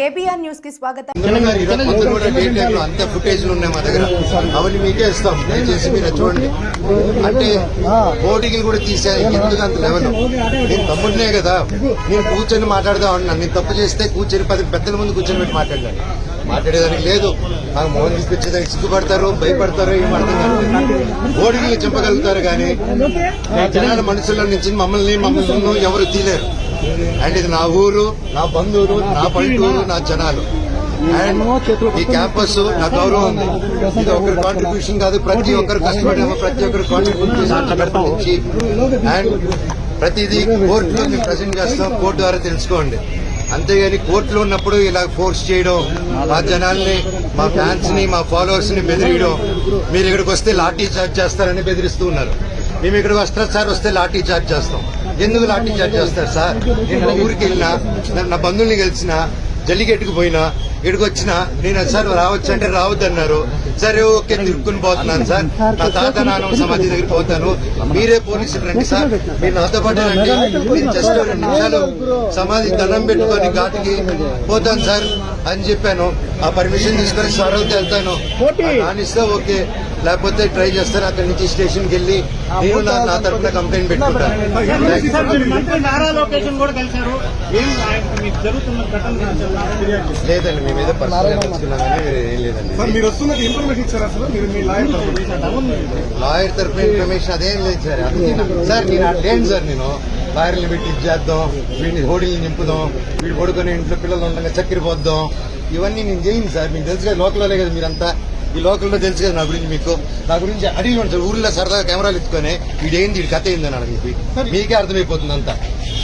KBR న్యూస్కి స్వాగతం. అంత ఫుటేజ్ ఉన్నాయి మా దగ్గర. అవన్నీ మీకే ఇస్తాం. దయచేసి మీరు చూడండి. అంటే ఓటింగ్లు కూడా తీసే ఎందుకు అంత లెవెల్ నేను తమ్ముడినే కదా. నేను కూర్చొని మాట్లాడదాం అన్నా. నేను తప్పు చేస్తే కూర్చొని పది పెద్దల ముందు కూర్చొని పెట్టి మాట్లాడాను మాట్లాడేదానికి లేదు. నాకు మోహన్ తీసుకొచ్చేదానికి సిగ్గుపడతారు భయపడతారు ఏం అర్థం కాదు. ఓడికి చెప్పగలుగుతారు కానీ నా జనాల మనసులో నుంచి మమ్మల్ని మమ్మల్ని ఎవరు తీలేరు. అండ్ ఇది నా ఊరు నా బంధువులు నా పల్లెటూరు నా జనాలు. అండ్ ఈ క్యాంపస్ నా గౌరవం ఉంది. ఇది ఒకరి కాంట్రిబ్యూషన్ కాదు ప్రతి ఒక్కరు కష్టపడి ప్రతి ఒక్కరు కాంట్రిబ్యూట్ చేసి అండ్ ప్రతిదీ కోర్టులో మేము ప్రజెంట్ చేస్తాం. కోర్టు ద్వారా తెలుసుకోండి. అంతేగాని కోర్టులో ఉన్నప్పుడు ఇలా ఫోర్స్ చేయడం మా జనాల్ని మా ఫ్యాన్స్ని మా ఫాలోవర్స్ని బెదిరియడం మీరు ఇక్కడికి వస్తే లాఠీ చార్జ్ చేస్తారని బెదిరిస్తూ ఉన్నారు. మేము ఇక్కడికి వస్తారు సార్ వస్తే లాఠీ చార్జ్ చేస్తాం. ఎందుకు లాఠీ చార్జ్ చేస్తారు సార్? నేను మా ఊరికి వెళ్ళినా నా- నా బంధువుల్ని కలిసిన జల్లికెట్టుకు పోయినా ఇక్కడికి వచ్చినా నేను సార్ రావచ్చు అంటే రావద్దన్నారు. సరే ఓకే తిరుక్కుని పోతున్నాను సార్. నా తాత నాన్న సమాధి దగ్గర పోతాను మీరే పోలీసులు రండి సార్. మీరు నాతో పాటు రండి. నేను జస్ట్ రెండు నిమిషాలు సమాధి దండం పెట్టుకొని ఘాటికి పోతాను సార్ అని చెప్పాను. ఆ పర్మిషన్ తీసుకొని సార్ అయితే వెళ్తాను. రానిస్తే ఓకే. లేకపోతే ట్రై చేస్తాను అక్కడి నుంచి స్టేషన్కి వెళ్ళి నేను నా తరఫున కంప్లైంట్ పెట్టుకుంటాను. మీరు? లేదండి మీ మీద పర్సనల్ ఏం లేదండి. ఇచ్చారా అసలు? మీరు మీ లాయర్ తరఫున ఇన్ఫర్మేషన్ అదేం లేదు సార్. సార్ నేను అట్లేను సార్ నేను. లాయర్ని పెట్టి ఇది చేద్దాం వీడిని హోడీలు నింపుదాం వీడు పడుకొని ఇంట్లో పిల్లలు ఉండగా చక్కెర పోద్దాం. ఇవన్నీ నేను చేయను సార్. మీకు తెలుసు కదా లోకల్లోనే కదా మీరంతా. ఈ లోకల్లో తెలుసు కదా నా గురించి మీకు. నా గురించి అడిగి సార్. ఊర్లో సరదాగా కెమెరాలు ఎత్తుకొని వీడేంది వీడి కథ ఏందని అడిగి మీకే అర్థమైపోతుంది అంతా.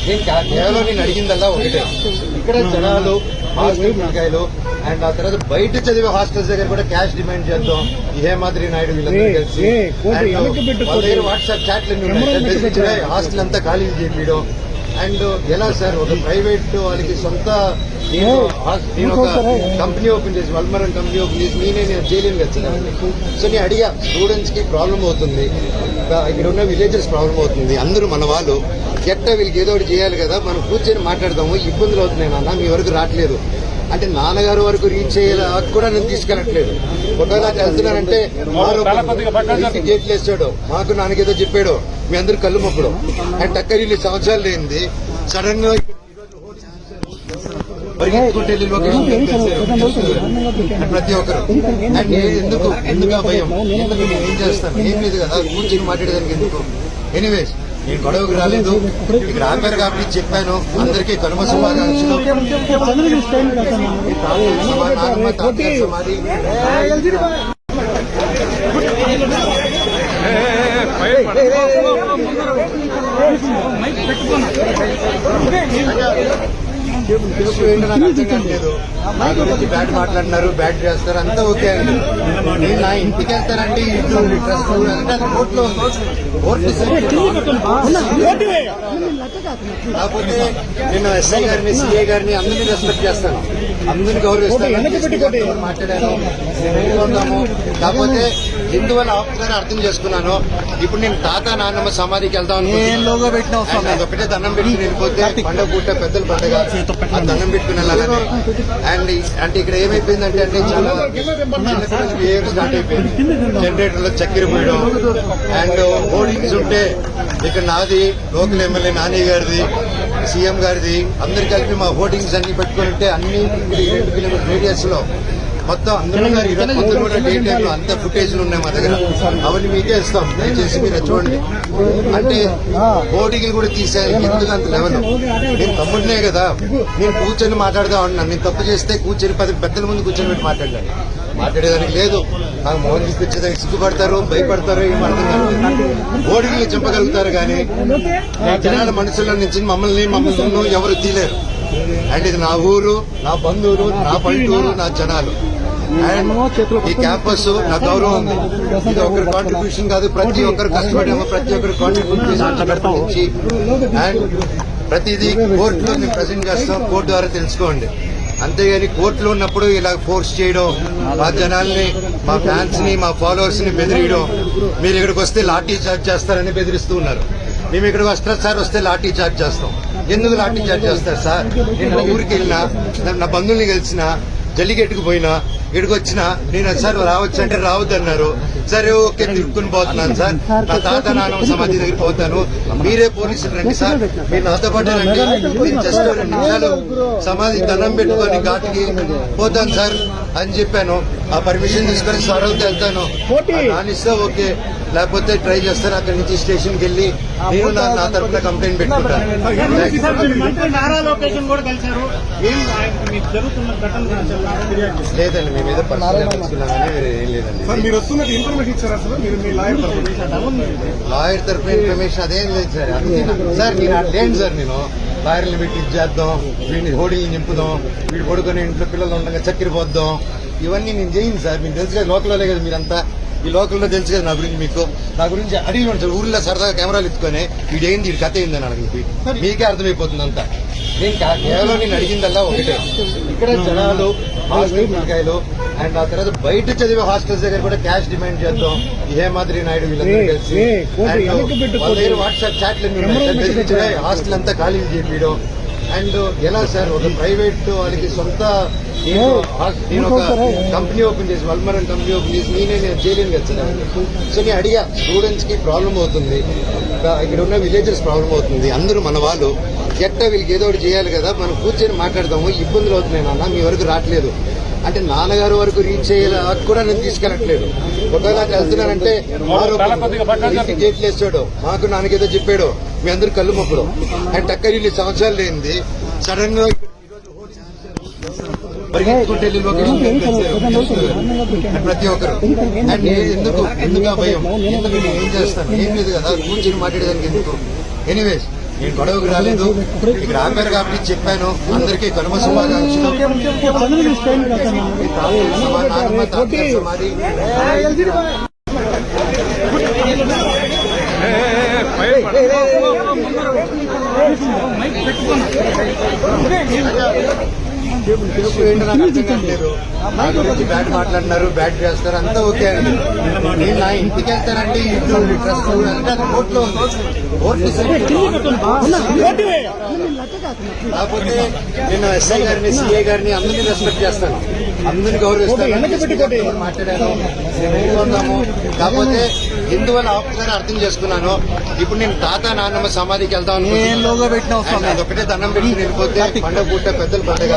నేను కేవలం నేను అడిగిందల్లా ఒకటే. ఇక్కడ జనాలు పిల్లకాయలు అండ్ ఆ తర్వాత బయట చదివే హాస్టల్స్ దగ్గర కూడా క్యాష్ డిమాండ్ చేద్దాం. ఈ హేమాద్రి నాయుడు వీళ్ళందరూ కలిసి. వాళ్ళ దగ్గర. వాట్సాప్ చాట్లు హాస్టల్ అంతా ఖాళీ చేయడం. అండ్ ఎలా సార్ ఒక ప్రైవేట్ వాళ్ళకి సొంత నేను హాస్- నేను ఒక కంపెనీ ఓపెన్ చేసి వల్మరం కంపెనీ ఓపెన్ చేసి నేనే నేను చేయలేను కదా సో నేను అడిగా స్టూడెంట్స్కి ప్రాబ్లం అవుతుంది. ఇంకా ఇక్కడ ఉన్న విలేజెస్ ప్రాబ్లం అవుతుంది. అందరూ మన వాళ్ళు. ఎట్ట వీళ్ళకి ఏదో ఒకటి చేయాలి కదా. మనం కూర్చొని మాట్లాడదాము. ఇబ్బందులు అవుతున్నాయి నాన్న. మీ వరకు రావట్లేదు. అంటే నాన్నగారు వరకు రీచ్ అయ్యేలా కూడా నేను తీసుకెళ్ళట్లేదు. ఒకవేళ అటు వెళ్తున్నానంటే గేట్లు వేసాడు. మాకు నాన్నకేదో చెప్పాడు. మీ అందరు కళ్ళు మొక్కడు. అండ్ టక్కర్ ఇల్లు సంవత్సరాలు లేనిది. సడన్గా పరిగెత్తుకుంటూ ప్రతి ఒక్కరు. అండ్ నేను ఎందుకు ఎందుకు భయం? ఎందుకు నేను ఏం చేస్తాను ఏం లేదు కదా. కూర్చొని మాట్లాడేదానికి ఎందుకు? ఎనీవేస్ నేను గొడవకు రాలేదు ఇక్కడ ఆపారు కాబట్టి చెప్పాను అందరికీ కనుమ శుభాకాంక్షలు సమాధి ఇష్యూ ఏంటో నాకు అర్థం కావట్లేదు నా గురించి బ్యాట్ మాట్లాడినారు బ్యాట్ చేస్తారు అంతా ఓకే. అండి నేను నా ఇంటికి వెళ్తానండి ఇంట్లో ఉండి ట్రస్ట్ అంటే అది కోర్టులో ఉంది కోర్టు డిసైడ్ కాకపోతే నేను ఎస్ఐ గారిని సిఐ గారిని అందరినీ రెస్పెక్ట్ చేస్తాను అందరిని గౌరవిస్తాను మాట్లాడాను ఉన్నాము కాకపోతే ఎందువల్ల ఆఫీసర్ అర్థం చేసుకున్నాను ఇప్పుడు నేను తాత నాన్నమ్మ సమాధికి వెళ్దాం అనుకుంటున్నాను. And అదొకటే దండం పెట్టుకుని వెళ్ళిపోతే పండగ పూట పెద్దల పండగ ఆ దండం పెట్టుకుని వెళ్ళాలని అండ్ అంటే ఇక్కడ ఏమైపోయిందంటే అంటే చాలా బిహేవియర్ స్టార్ట్ అయిపోయింది. జనరేటర్లో చక్కెర పోయడం అండ్ హోర్డింగ్స్ ఉంటే ఇక్కడ నాది లోకల్ ఎమ్మెల్యే నాని గారిది సీఎం గారిది అందరు కలిపి మా హోర్డింగ్స్ అన్ని పెట్టుకుని ఉంటే అన్ని రెండు కిలోమీటర్ రేడియస్లో మొత్తం ఇరవై మంది కూడా డే టైమ్లో అంత ఫుటేజ్ ఉన్నాయి మా దగ్గర. అవన్నీ మీకే ఇస్తాం. దయచేసి మీరు చూడండి. అంటే ఓటింగ్లు కూడా తీసే ఎందుకు అంత లెవెల్ నేను తమ్ముడినే కదా. నేను కూర్చొని మాట్లాడదాం అన్నాను నేను తప్పు చేస్తే కూర్చొని పది పెద్దల ముందు కూర్చొని పెట్టి మాట్లాడాను మాట్లాడేదానికి లేదు. నాకు మోహన్ తీసుకొచ్చేదానికి సిగ్గుపడతారు భయపడతారు ఏం అర్థం కాదు. చెప్పగలుగుతారు కానీ జనాల మనసులో నుంచి మమ్మల్ని మమ్మల్ని ఎవరు తీలేరు అండ్ ఇది నా ఊరు నా బంధువులు నా పల్లెటూరు నా జనాలు. అండ్ ఈ క్యాంపస్ నా గౌరవం ఉంది. ఇది ఒకరి కాంట్రిబ్యూషన్ కాదు ప్రతి ఒక్కరు కష్టపడి ప్రతి ఒక్కరు కాంట్రిబ్యూషన్ చేసి అండ్ ప్రతిదీ కోర్టులో మేము ప్రజెంట్ చేస్తాం కోర్టు ద్వారా తెలుసుకోండి. అంతేగాని కోర్టులో ఉన్నప్పుడు ఇలా ఫోర్స్ చేయడం మా జనాల్ని మా ఫ్యాన్స్ని మా ఫాలోవర్స్ని బెదిరియడం మీరు ఇక్కడికి వస్తే లాఠీ చార్జ్ చేస్తారని బెదిరిస్తూ ఉన్నారు. మేము ఇక్కడికి వస్తారు సార్ వస్తే లాఠీ చార్జ్ చేస్తాం. ఎందుకు లాఠీ చార్జ్ చేస్తారు సార్? నేను ఊరికి వెళ్ళినా నా- బంధువుల్ని కలిసిన జల్లిగట్టుకు పోయినా ఇక్కడికి వచ్చిన నేను సార్ రావచ్చు అంటే రావద్దు అన్నారు సరే ఓకే తిరుక్కుని పోతున్నాను సార్. నా తాత నాన్నమ్మ సమాధి దగ్గర పోతాను. మీరే పోలీసులు రండి సార్. మీరు నాతో పాటు రండి. నేను జస్ట్ రెండు నిమిషాలు సమాధి దండం పెట్టుకొని ఘాటికి పోతాను సార్ అని చెప్పాను. ఆ పర్మిషన్ తీసుకొని సరౌత్ వెళ్తాను. నానిస్తే ఓకే. లేకపోతే ట్రై చేస్తాను అక్కడి నుంచి స్టేషన్కి వెళ్ళి నేను నా నా తరఫున కంప్లైంట్ పెట్టుకుంటాను. లేదండి మీ మీద మీరు వస్తున్నట్టు ఇన్ఫర్మేషన్ ఇచ్చారా అసలు మీరు మీ లాయర్ లాయర్ తరఫున ఇన్ఫర్మేషన్ అదేం లేదు సార్ సార్ నేను లేను సార్ నేను. లాయర్ని పెట్టి చేద్దాం వీడిని హోడీలు నింపుదాం వీడు పడుకొని ఇంట్లో పిల్లలు ఉండగా చక్కెర పోద్దాం. ఇవన్నీ నేను చేయను సార్ మీకు తెలుసు కదా లోకల్లో కదా మీరంతా. ఈ లోకల్లో తెలుసు కదా నా గురించి మీకు. నా గురించి అడిగి సార్ ఊర్లో సరదాగా కెమెరాలు ఎత్తుకొని వీడు ఏంది వీడి కథ ఏందని అడగండి మీకే అర్థమైపోతుంది అంతా. నేను కేవలం నేను అడిగిందల్లా ఒకటే. ఇక్కడ జనాలు హాస్టల్ పిల్లకాయలు అండ్ ఆ తర్వాత బయట చదివే హాస్టల్స్ దగ్గర కూడా క్యాష్ డిమాండ్ చేద్దాం. హేమాద్రి నాయుడు వీళ్ళందరూ కలిసి And వాళ్ళ దగ్గర వాట్సాప్ చాట్లు హాస్టల్ అంతా ఖాళీ చేపించడం అండ్ ఎలా సార్ ఒక ప్రైవేట్ వాళ్ళకి సొంత నేను ఒక కంపెనీ ఓపెన్ చేసి వల్మరన్ కంపెనీ ఓపెన్ చేసి నేనే నేను చేయలేను కదా సార్ సో నేను అడిగా స్టూడెంట్స్కి ప్రాబ్లం అవుతుంది. ఇంకా ఇక్కడ ఉన్న విలేజెస్ ప్రాబ్లం అవుతుంది. అందరూ మన వాళ్ళు ఎట్ట వీళ్ళకి ఏదో ఒకటి చేయాలి కదా మనం కూర్చొని మాట్లాడదాము ఇబ్బందులు అవుతున్నాయి నాన్న మీ వరకు రావట్లేదు. అంటే నాన్నగారు వరకు రీచ్ అయ్యేలా కూడా నేను తీసుకెళ్ళట్లేదు. ఒకవేళ అటు వెళ్తున్నానంటే గేట్లు వేసాడు మాకు నాన్నకేదో చెప్పాడు. మీ అందరు కళ్ళు మొక్కడు అండ్ టక్కర్ ఇల్లు సంవత్సరాలు లేనిది. సడన్గా వెళ్ళి ప్రతి ఒక్కరు అండ్ ఎందుకు ఎందుకు ఆ భయం ఎందుకు నేను ఏం చేస్తాను ఏం లేదు కదా కూర్చొని మాట్లాడేదానికి ఎందుకు ఎనీవేస్ నేను గొడవకు రాలేదు ఇక్కడ ఆపారు కాబట్టి చెప్పాను అందరికీ కనుమ శుభాకాంక్షలు మీ తాతయ్య ఇష్యూ ఏంటో నాకు అర్థం కావట్లేదు నా గురించి బ్యాట్ మాట్లాడినారు బ్యాట్ చేస్తారు అంతా ఓకే అండి నేను నా ఇంటికి వెళ్తానండి ఇంట్లో ఉండి ట్రస్ట్ అంటే అది కోర్టులో ఉంది కోర్టు డిసైడ్ కాకపోతే నేను ఎస్ఐ గారిని సిఐ గారిని అందరినీ రెస్పెక్ట్ చేస్తాను అందరిని గౌరవిస్తాను మాట్లాడాను కాకపోతే ఎందువల్ల ఆపుతున్నారో అర్థం చేసుకున్నాను ఇప్పుడు నేను తాత నాన్నమ్మ సమాధికి వెళ్దాం అనుకుంటున్నాను అదొకటే దండం పెట్టుకుని వెళ్ళిపోతే పండుగ పూట పెద్దల పండుగ.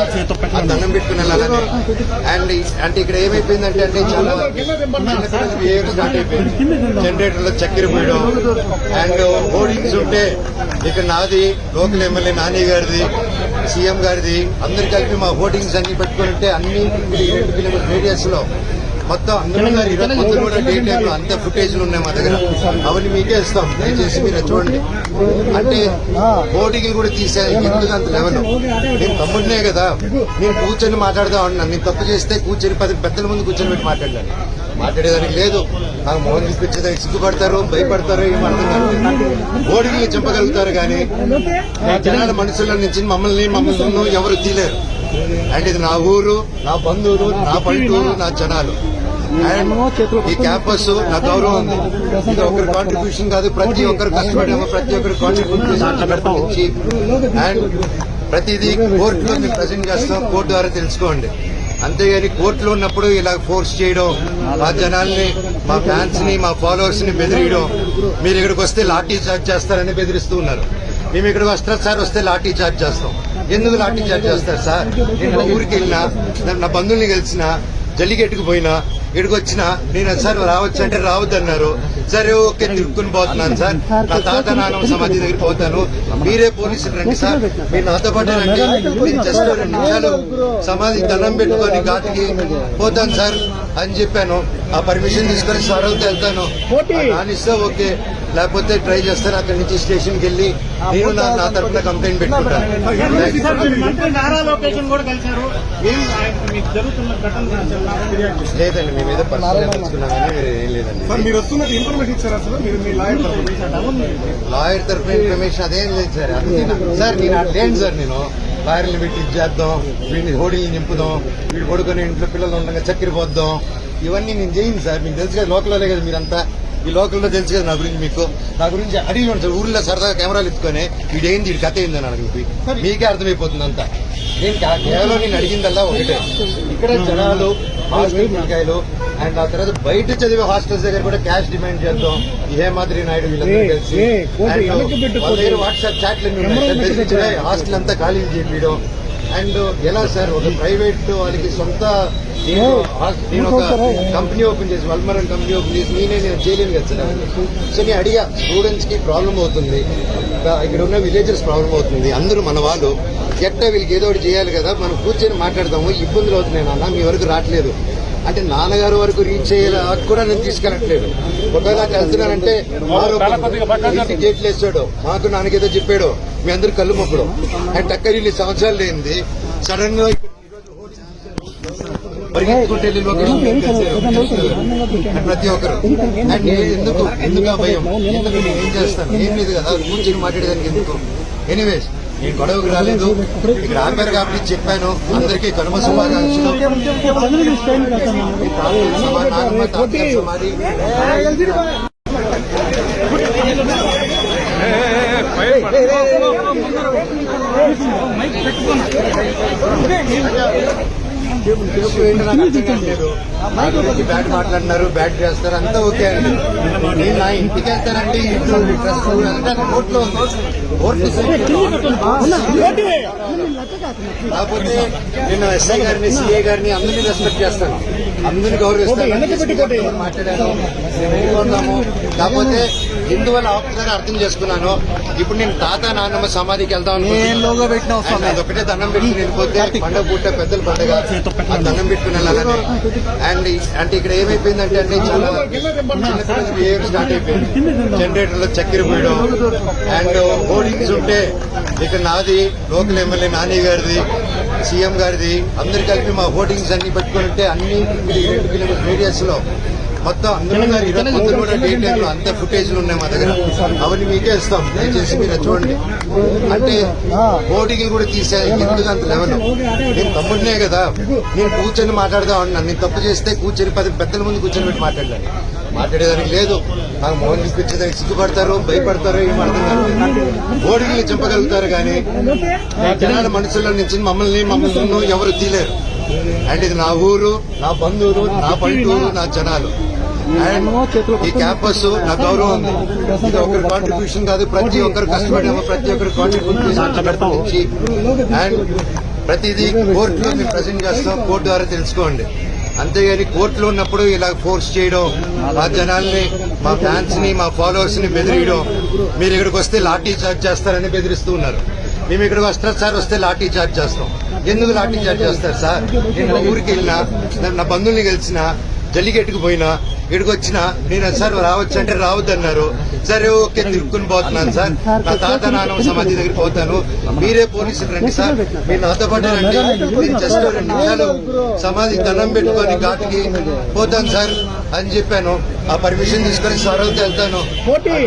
ఆ దండం పెట్టుకుని వెళ్ళాలని. అండ్ అంటే ఇక్కడ ఏమైపోయిందంటే అంటే చాలా బిహేవియర్ స్టార్ట్ అయిపోయింది. జనరేటర్లో చక్కెర పోయడం. అండ్ హోర్డింగ్స్ ఉంటే ఇక్కడ నాది లోకల్ ఎమ్మెల్యే నాని గారిది సీఎం గారిది అందరు కలిపి మా హోర్డింగ్స్ అన్ని పెట్టుకుని ఉంటే అన్ని రెండు కిలోమీటర్ రేడియస్లో మొత్తం అందరూ గారు కూడా డే టైమ్లో అంత ఫుటేజ్ ఉన్నాయి మా దగ్గర. అవన్నీ మీకే ఇస్తాం. దయచేసి మీరు చూడండి. అంటే బోర్డింగ్ కూడా తీసే ఎందుకు అంత లెవెల్ నేను తమ్ముడినే కదా. నేను కూర్చొని మాట్లాడదాం అన్నాను నేను తప్పు చేస్తే కూర్చొని పది పెద్దల ముందు కూర్చొని పెట్టి మాట్లాడాను మాట్లాడేదానికి లేదు. నాకు మోహన్ చూపించేదానికి సిగ్గుపడతారు భయపడతారు ఏం అర్థం కాదు. బోర్డింగ్ చంపగలుగుతారు కానీ నా జనాల మనుషుల నుంచి మమ్మల్ని మమ్మల్ని ఎవరు తీలేరు. అండ్ ఇది నా ఊరు నా బంధువులు నా పల్లెటూరు నా జనాలు. ఈ క్యాంపస్ నా గౌరవం ఉంది. ఇది ఒకరి కాంట్రిబ్యూషన్ కాదు ప్రతి ఒక్కరు కష్టపడి ప్రతి ఒక్కరు కాంట్రిబ్యూట్ నుంచి అండ్ ప్రతిదీ కోర్టులో మేము ప్రజెంట్ చేస్తాం. కోర్టు ద్వారా తెలుసుకోండి. అంతేగాని కోర్టులో ఉన్నప్పుడు ఇలా ఫోర్స్ చేయడం మా జనాల్ని మా ఫ్యాన్స్ని మా ఫాలోవర్స్ని బెదిరియడం మీరు ఇక్కడికి వస్తే లాఠీ చార్జ్ చేస్తారని బెదిరిస్తూ ఉన్నారు. మేము ఇక్కడికి వస్తారు సార్ వస్తే లాఠీ చార్జ్ చేస్తాం. ఎందుకు లాఠీ చార్జ్ చేస్తారు సార్? నేను ఊరికి వెళ్ళినా నా- నా బంధువుల్ని కలిసిన జల్లిగట్టుకు పోయినా ఇక్కడికి వచ్చిన నేను సార్ రావచ్చు? అంటే రావద్దు అన్నారు సరే ఓకే తిరుక్కుని పోతున్నాను సార్. నా తాత నాన్నమ్మ సమాధి దగ్గర పోతాను. మీరే పోలీసులు రండి సార్. మీరు నాతో పాటు రండి. నేను జస్ట్ రెండు నిమిషాలు సమాధి దండం పెట్టుకొని ఘాటికి పోతాను సార్ అని చెప్పాను. ఆ పర్మిషన్ తీసుకొని సరౌత్ వెళ్తాను. నానిస్తే ఓకే. లేకపోతే ట్రై చేస్తాను అక్కడి నుంచి స్టేషన్కి వెళ్ళి నేను నా నా తరఫున కంప్లైంట్ పెట్టుకుంటాను. సార్. లేదండి పర్సనల్ కానీ ఏం లేదండి. మీరు వస్తున్నట్టు ఇన్ఫర్మేషన్ ఇచ్చారా అసలు మీరు మీ లాయర్ తరఫున లాయర్ తరఫున ఇన్ఫర్మేషన్ అదేం లేదు సార్. సార్ నేను అట్లా లేను సార్ నేను. లాయర్ని పెట్టి ఇది చేద్దాం వీడిని హోడీలు నింపుదాం వీడు పడుకొని ఇంట్లో పిల్లలు ఉండగా చక్కెర పోద్దాం. ఇవన్నీ నేను చేయను సార్. మీకు తెలుసు కదా లోకల్లో కదా మీరంతా. ఈ లోకల్లో తెలుసు కదా నా గురించి మీకు. నా గురించి అడిగి సార్. ఊర్లో సరదాగా కెమెరాలు ఎత్తుకొని వీడేంది వీడి కథ ఏందని అడిగి మీకే అర్థమైపోతుంది అంతా. నేను కేవలం నేను అడిగిందల్లా ఒకటే. ఇక్కడ జనాలు హాస్టల్ పిల్లకాయలు అండ్ ఆ తర్వాత బయట చదివే హాస్టల్స్ దగ్గర కూడా క్యాష్ డిమాండ్ చేద్దాం. ఇదే మాదిరి నాయుడు వీళ్ళందరూ కలిసి వాళ్ళ దగ్గర. వాట్సాప్ చాట్లు. హాస్టల్ అంతా ఖాళీ చేయడం అండ్ ఎలా సార్ ఒక ప్రైవేట్ వాళ్ళకి సొంత నేను ఒక. కంపెనీ ఓపెన్ చేసి వల్మరం కంపెనీ ఓపెన్ చేసి నేనే నేను చేయలేను కదా సార్ సో నేను అడిగా స్టూడెంట్స్కి ప్రాబ్లం అవుతుంది. ఇంకా ఇక్కడ ఉన్న విలేజెస్ ప్రాబ్లం అవుతుంది. అందరూ మన వాళ్ళు. ఎట్ట వీళ్ళకి ఏదో ఒకటి చేయాలి కదా. మనం కూర్చొని మాట్లాడదాము. ఇబ్బందులు అవుతున్నాయి నాన్న. మీ వరకు రావట్లేదు. అంటే నాన్నగారు వరకు రీచ్ అయ్యేలా కూడా నేను తీసుకెళ్ళట్లేదు. ఒకవేళ అటు వెళ్తున్నానంటే గేట్లు వేసాడు మాకు నాన్నకేదో చెప్పాడు. మీ అందరు కళ్ళు మొక్కడు. అండ్ టక్కరి ఇన్ని సంవత్సరాలు లేనిది. సడన్గా పరిగెత్తుకుంటే ప్రతి ఒక్కరు. అండ్ ఎందుకు? ఎందుకు భయం? ఎందుకు నేను ఏం చేస్తాను ఏం లేదు కదా. కూర్చొని మాట్లాడేదానికి ఎందుకు? ఎనీవేస్ నేను గొడవకు రాలేదు ఇక్కడ ఆపారు కాబట్టి చెప్పాను అందరికీ కనుమ శుభాకాంక్షలు సమాధి. బ్యాడ్ మాట్లాడినారు బ్యాడ్ చేస్తారు అంతా ఓకే అండి నేను నా ఇంటికి వెళ్తానండి ఇంట్లో డ్రెస్ అంతా కోర్టులో కోర్టు కాకపోతే నేను ఎస్ఐ గారిని సిఏ గారిని అందరినీ రెస్పెక్ట్ చేస్తాను అందరినీ గౌరవిస్తాను. మాట్లాడాను మేము వెళ్ళిపోతాము కాకపోతే హిందువుల ఆఫీసర్ అర్థం చేసుకున్నాను? ఇప్పుడు నేను తాత నాన్నమ్మ సమాధికి వెళ్దాం అనుకుంటున్నాను అండ్ అదొకటే దండం పెట్టుకుని వెళ్ళిపోతే పండగ పూట పెద్దల పండగ ఆ దండం. పెట్టుకుని వెళ్ళాలని. అండ్ అంటే ఇక్కడ ఏమైపోయిందంటే అంటే చాలా బిహేవియర్ స్టార్ట్ అయిపోయింది. జనరేటర్లో చక్కెర పోయడం. అండ్ హోర్డింగ్స్ ఉంటే ఇక్కడ నాది లోకల్ ఎమ్మెల్యే నాని గారిది సీఎం గారిది అందరు కలిపి మా హోర్డింగ్స్ అన్ని పెట్టుకుని ఉంటే అన్ని రెండు కిలోమీటర్ రేడియస్లో మొత్తం అందరూ అంత ఫుటేజ్లు ఉన్నాయి మా దగ్గర. అవన్నీ మీకే ఇస్తాం. దయచేసి మీరు చూడండి. అంటే ఓటింగ్ కూడా తీసే ఎందుకు అంత లెవెల్ నేను తమ్ముడినే కదా. నేను కూర్చొని మాట్లాడదా ఉన్నాను. నేను తప్పు చేస్తే కూర్చొని పది పెద్దల ముందు కూర్చొని పెట్టి మాట్లాడలేను. మాట్లాడేదానికి లేదు. నాకు మోహన్ చూపించేదానికి సిగ్గుపడతారు భయపడతారు ఏం కాదు. ఓడికి చంపగలుగుతారు కానీ జనాల మనసులో నుంచి మమ్మల్ని మమ్మల్ని ఎవరు తీలేరు. అండ్ ఇది నా ఊరు నా బంధువులు నా పల్లెటూరు నా జనాలు. ఈ క్యాంపస్ నా గౌరవం. ఉంది ఇది ఒకరి కాంట్రిబ్యూషన్ కాదు. ప్రతి ఒక్కరు కష్టపడేమో ప్రతి ఒక్కరు కాంట్రిబ్యూట్ అండ్ ప్రతిదీ కోర్టులో మేము ప్రజెంట్ చేస్తాం. కోర్టు ద్వారా తెలుసుకోండి. అంతేగాని కోర్టులో ఉన్నప్పుడు ఇలా ఫోర్స్ చేయడం మా జనాల్ని మా ఫ్యాన్స్ని మా ఫాలోవర్స్ని బెదిరియడం మీరు ఇక్కడికి వస్తే లాఠీ చార్జ్ చేస్తారని బెదిరిస్తూ ఉన్నారు. మేము ఇక్కడికి వస్తారు సార్ వస్తే లాఠీ చార్జ్ చేస్తాం. ఎందుకు లాఠీ చార్జ్ చేస్తారు సార్? నేను ఊరికి వెళ్ళినా నా- నా బంధువుల్ని కలిసిన జల్లికెట్టుకు పోయినా ఇక్కడికి వచ్చినా నేను సార్ రావచ్చు అంటే రావద్దు అన్నారు సరే ఓకే తిరుక్కుని పోతున్నాను సార్. నా తాత నాన్న సమాధి దగ్గర పోతాను. మీరే పోలీసులు రండి సార్. మీరు నాతో పాటు రండి. నేను జస్ట్ రెండు నిమిషాలు సమాధి దండం పెట్టుకొని ఘాటుకి పోతాను సార్ అని చెప్పాను. ఆ పర్మిషన్ తీసుకొని సరౌత్ వెళ్తాను.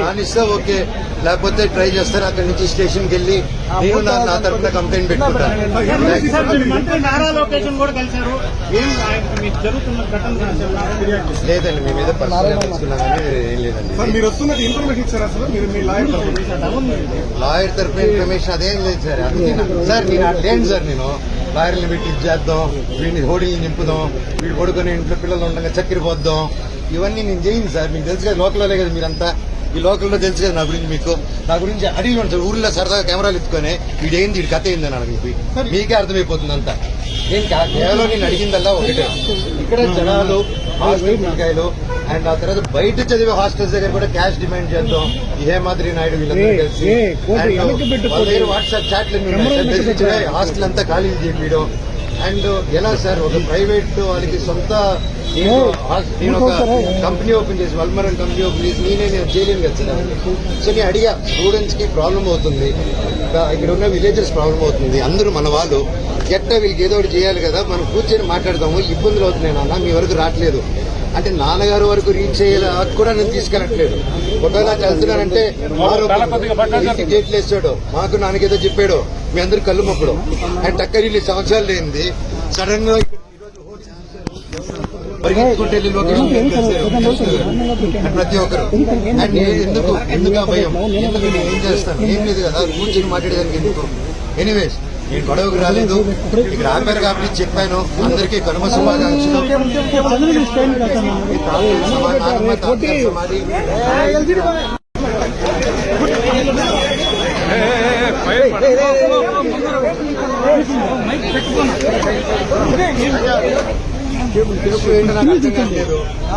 నానిస్తే ఓకే. లేకపోతే ట్రై చేస్తారు. అక్కడి నుంచి స్టేషన్కి వెళ్ళి నేను నా తరఫున కంప్లైంట్ పెట్టుకుంటాను. సార్ మీరు మంత్రి నారా లోకేషన్ కూడా కలిశారు. ఏం ఆయన మీకు జరుగుతున్న ఘటన గురించి ఏమన్నా ఫిర్యాదు చేశారా? లేదండి మీద సార్ మీరు వస్తున్నది ఇన్ఫర్మేషన్ ఇచ్చారా అసలు మీరు మీ లాయర్ లాయర్ తరఫున ఇన్ఫర్మేషన్ అదేం లేదు సార్. అందుకే సార్ నేను లేను సార్ నేను. లాయర్ని పెట్టి చేద్దాం వీడిని హోడీలు నింపుదాం వీడు పడుకొని ఇంట్లో పిల్లలు ఉండగా చక్కెర పోద్దాం. ఇవన్నీ నేను చేయను సార్. మీకు తెలుసు కదా లోకల్లో కదా మీరంతా. ఈ లోకల్లో తెలుసు కదా నా గురించి మీకు. నా గురించి అడిగి సార్. ఊర్లో సరదాగా కెమెరాలు ఎత్తుకొని వీడేంది వీడి కథ ఏందని అడిగి మీకే అర్థమైపోతుంది అంతా. నేను కేవలం నేను అడిగిందల్లా ఒకటే. ఇక్కడ జనాలు హాస్టల్ పిల్లకాయలు అండ్ ఆ తర్వాత బయట చదివే హాస్టల్స్ దగ్గర కూడా క్యాష్ డిమాండ్ చేద్దాం. ఇదే మాదిరి నాయుడు వీళ్ళందరూ కలిసి వాళ్ళ దగ్గర. వాట్సాప్ చాట్లు. హాస్టల్ అంతా ఖాళీ చేయడం అండ్ ఎలా సార్ ఒక ప్రైవేట్ వాళ్ళకి సొంత నేను ఒక కంపెనీ ఓపెన్ చేసి వల్మరం కంపెనీ ఓపెన్ చేసి నేనే నేను చేయలేను కదా సార్. సో నేను అడిగా స్టూడెంట్స్కి ప్రాబ్లం అవుతుంది. ఇంకా ఇక్కడ ఉన్న విలేజెస్ ప్రాబ్లం అవుతుంది. అందరూ మన వాళ్ళు. ఎట్ట వీళ్ళకి ఏదో ఒకటి చేయాలి కదా మనం కూర్చొని మాట్లాడదాము. ఇబ్బందులు అవుతున్నాయి నాన్న మీ వరకు రావట్లేదు. అంటే నాన్నగారు వరకు రీచ్ అయ్యేలా కూడా నేను తీసుకెళ్ళట్లేదు. ఒకవేళ అటు వెళ్తున్నానంటే మాకు గేట్లు వేసాడు మాకు నాన్నకేదో చెప్పాడు. మీ అందరు కళ్ళు మొక్కడు. అండ్ టక్కరి ఇన్ని సంవత్సరాలు లేనిది. సడన్గా పరిగెత్తుకుంటే ప్రతి ఒక్కరు. అండ్ ఎందుకు? ఎందుకు భయం? ఎందుకు నేను ఏం చేస్తాను ఏం లేదు కదా. కూర్చొని మాట్లాడేదానికి ఎందుకు? ఎనీవేస్ నేను గొడవకు రాలేదు ఇక్కడ ఆపారు కాబట్టి చెప్పాను అందరికీ కనుమ శుభాకాంక్షలు సమా- నానమ్మ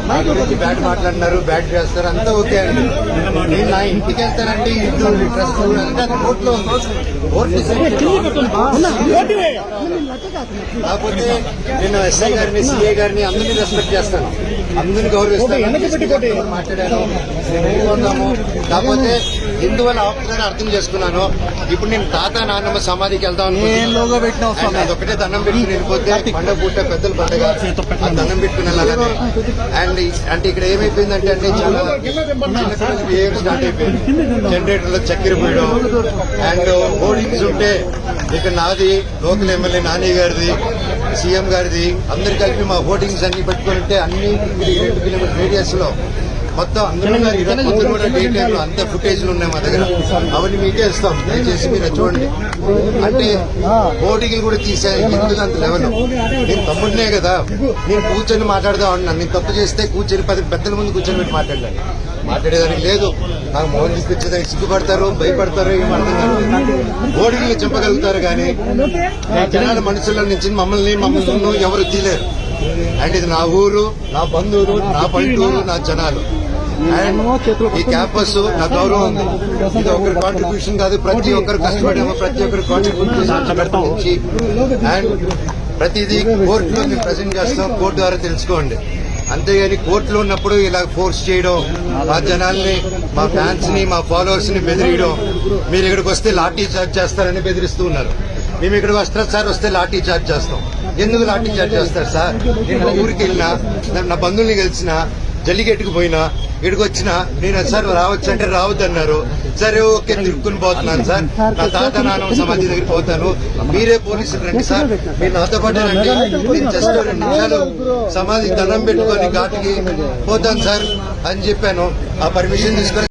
నా గురించి బ్యాడ్ మాట్లాడినారు బ్యాడ్ చేస్తారు అంతా ఓకే అండి. నేను నా ఇంటికి వెళ్తానండి ఇంట్లో ట్రస్ట్ అంటే అది కోర్టులో ఉంది. కోర్టు కాకపోతే నేను ఎస్ఐ గారిని సిఐ గారిని అందరినీ రెస్పెక్ట్ చేస్తాను. అందరిని గౌరవిస్తాను. మాట్లాడాను మేము ఉన్నాము కాకపోతే ఎందువల్ల ఆపుతుందని అర్థం చేసుకున్నాను ఇప్పుడు నేను తాత నాన్నమ్మ సమాధికి అనుకుంటున్నాను. అదొకటే దండం పెట్టుకుని వెళ్ళిపోతే పండగ పూట పెద్దల పండగ. దండం పెట్టుకునేలాగానే అండ్ అంటే ఇక్కడ ఏమైపోయిందంటే అంటే చాలా బిహేవియర్ స్టార్ట్ అయిపోయింది. జనరేటర్లో చక్కెర పోయడం. అండ్ హోర్డింగ్స్ ఉంటే ఇక్కడ నాది లోకల్ ఎమ్మెల్యే నాని గారిది సీఎం గారిది అందరు కలిపి మా హోర్డింగ్స్ అన్ని పెట్టుకుని ఉంటే అన్ని రెండు కిలోమీటర్ రేడియస్లో మొత్తం. ఈరోజు మొత్తం కూడా డే టైమ్లో అంత ఫుటేజ్లు ఉన్నాయి మా దగ్గర. అవన్నీ మీకే ఇస్తాం. దయచేసి మీరు చూడండి. అంటే కూడా తీసే ఎందుకు అంత లెవెల్ నేను తమ్ముడినే కదా. నేను కూర్చొని మాట్లాడదాం అన్నాను నేను తప్పు చేస్తే కూర్చొని పది పెద్దల ముందు కూర్చొని పెట్టి మాట్లాడలేను మాట్లాడేదానికి లేదు. నాకు మౌన్ చూపించేదానికి సిగ్గుపడతారు భయపడతారు ఏం అర్థం కాదు. ఓడికి చెప్పగలుగుతారు కానీ జనాల మనుషుల నుంచి మమ్మల్ని మమ్మల్ని ఎవరు తీలేరు. అండ్ ఇది నా ఊరు నా బంధువులు నా పల్లెటూరు నా జనాలు. అండ్ ఈ క్యాంపస్ నా గౌరవం ఉంది. ఇది ఒకరి కాంట్రిబ్యూషన్ కాదు ప్రతి ఒక్కరు కష్టపడేమో ప్రతి ఒక్కరు కాంట్రిబ్యూషన్ అండ్ ప్రతిదీ కోర్టులో మేము ప్రజెంట్ చేస్తాం. కోర్టు ద్వారా తెలుసుకోండి. అంతేగాని కోర్టులో ఉన్నప్పుడు ఇలా ఫోర్స్ చేయడం మా జనాల్ని మా ఫ్యాన్స్ని మా ఫాలోవర్స్ని బెదిరియడం మీరు ఇక్కడికి వస్తే లాఠీ చార్జ్ చేస్తారని బెదిరిస్తూ ఉన్నారు. మేము ఇక్కడికి వస్తారు సార్ వస్తే లాఠీ చార్జ్ చేస్తాం. ఎందుకు లాఠీ చార్జ్ చేస్తారు సార్? నేను ఊరికి వెళ్ళినా నా- నా బంధువుల్ని కలిసినా జల్లిగట్టుకు పోయినా ఇక్కడికి వచ్చినా నేను సార్ రావచ్చు అంటే రావద్దు అన్నారు. సరే ఓకే తిరుక్కుని పోతున్నాను సార్. నా తాత నాన్న సమాధి దగ్గర పోతాను. మీరే పోలీసులు రండి సార్. మీరు నాతో పాటు రండి. నేను జస్ట్ రెండు నిమిషాలు సమాధి దండం పెట్టుకొని ఘాటుకి పోతాను సార్ అని చెప్పాను. ఆ పర్మిషన్ తీసుకొని